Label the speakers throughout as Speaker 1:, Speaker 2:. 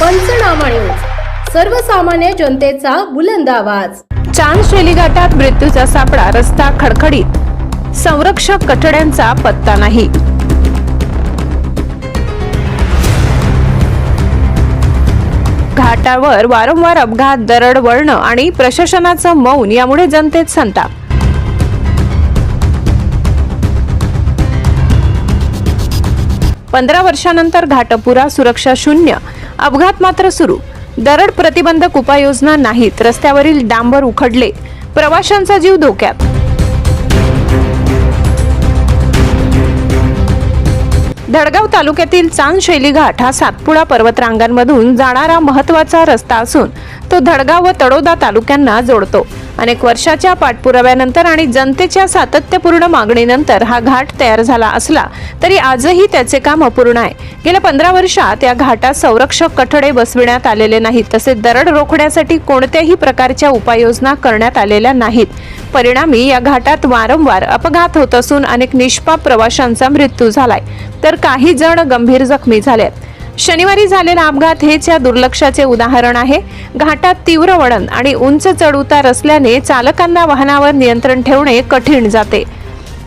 Speaker 1: पंचनामा न्यूज. सर्वसामान्य जनतेचा बुलंद आवाज.
Speaker 2: चांद शेली घाटात मृत्यूचा सापळा रस्ता खडखडीत. संरक्षक कठड्यांचा पत्ता नाही. घाटावर वारंवार अपघात दरड वळणं आणि प्रशासनाचं मौन यामुळे जनतेत संताप. पंधरा वर्षानंतर घाटपुरा सुरक्षा शून्य. अपघात मात्र सुरू. दरड प्रतिबंधक उपाययोजना नाहीत. रस्त्यावरील डांबर उखडले. प्रवाशांचा जीव धोक्यात. धडगाव तालुक्यातील चांद शैली घाट हा सातपुडा पर्वतरांगांमधून जाणारा महत्त्वाचा रस्ता असून तो धडगाव व तडोदा तालुक्यांना जोडतो. अनेक वर्षाच्या पाठपुराव्यानंतर आणि जनतेच्या सातत्यपूर्ण मागणीनंतर हा घाट तयार झाला असला तरी आजही त्याचे काम अपूर्ण आहे. गेल्या पंधरा वर्षात या घाटात संरक्षक कठडे बसविण्यात आलेले नाहीत तसेच दरड रोखण्यासाठी कोणत्याही प्रकारच्या उपाययोजना करण्यात आलेल्या नाहीत. परिणामी या घाटात वारंवार अपघात होत असून अनेक निष्पाप प्रवाशांचा मृत्यू झालाय. तर काही जण गंभीर जखमी झालेत. शनिवारी झालेला अपघात हेच या दुर्लक्षाचे उदाहरण आहे. घाटात तीव्र वळण आणि उंच चढउतार असल्याने चालकांना वाहनावर नियंत्रण ठेवणे कठीण जाते.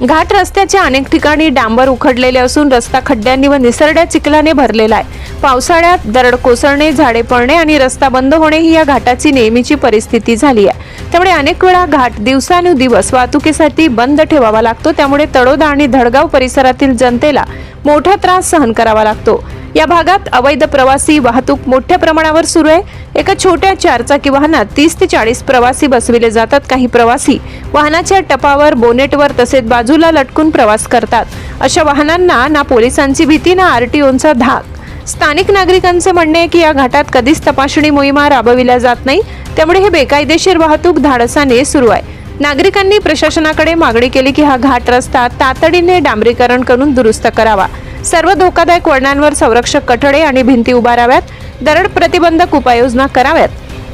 Speaker 2: घाट रस्त्याच्या अनेक ठिकाणी डांबर उखडलेले असून रस्ता खड्ड्यांनी व निसरड्या चिखलाने भरलेला आहे. पावसाळ्यात दरड कोसळणे झाडे पडणे आणि रस्ता बंद होणे ही या घाटाची नेहमीची परिस्थिती झाली आहे. त्यामुळे अनेक वेळा घाट दिवसानुदिवस वाहतुकीसाठी बंद ठेवावा लागतो. त्यामुळे तडोदा आणि धडगाव परिसरातील जनतेला मोठा त्रास सहन करावा लागतो. या भागात अवैध प्रवासी वाहतूक मोठ्या प्रमाणावर सुरू आहे. एका छोट्या चारचाकी वाहनात तीस ते चाळीस प्रवासी बसविले जातात. काही प्रवासी वाहनाच्या टपावर बोनेटवर तसेच बाजूला लटकून प्रवास करतात. अशा वाहनांना ना पोलिसांची भीती ना आरटीओचा धाक. स्थानिक नागरिकांचे म्हणणे आहे की या घाटात कधीच तपासणी मोहिमा राबविल्या जात नाही. त्यामुळे हे बेकायदेशीर वाहतूक धाडसाने सुरू आहे. नागरिकांनी प्रशासनाकडे मागणी केली की हा घाट रस्ता तातडीने डांबरीकरण करून दुरुस्त करावा. सर्व धोकादायक वळणांवर संरक्षक कठडे आणि भिंती उभाराव्यात दरड प्रतिबंधक उपाययोजना कराव्यात.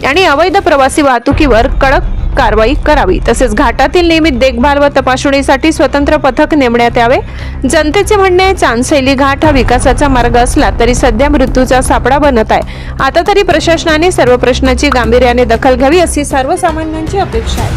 Speaker 2: आणि अवैध प्रवासी वाहतुकीवर कडक कारवाई करावी. तसेच घाटातील नियमित देखभाल व तपासणीसाठी स्वतंत्र पथक नेमण्यात यावे. जनतेचे म्हणणे आहे, चांदशैली घाट हा विकासाचा मार्ग असला तरी सध्या मृत्यूचा सापडा बनत आहे. आता तरी प्रशासनाने सर्व प्रश्नाची गांभीर्याने दखल घ्यावी अशी सर्वसामान्यांची अपेक्षा आहे.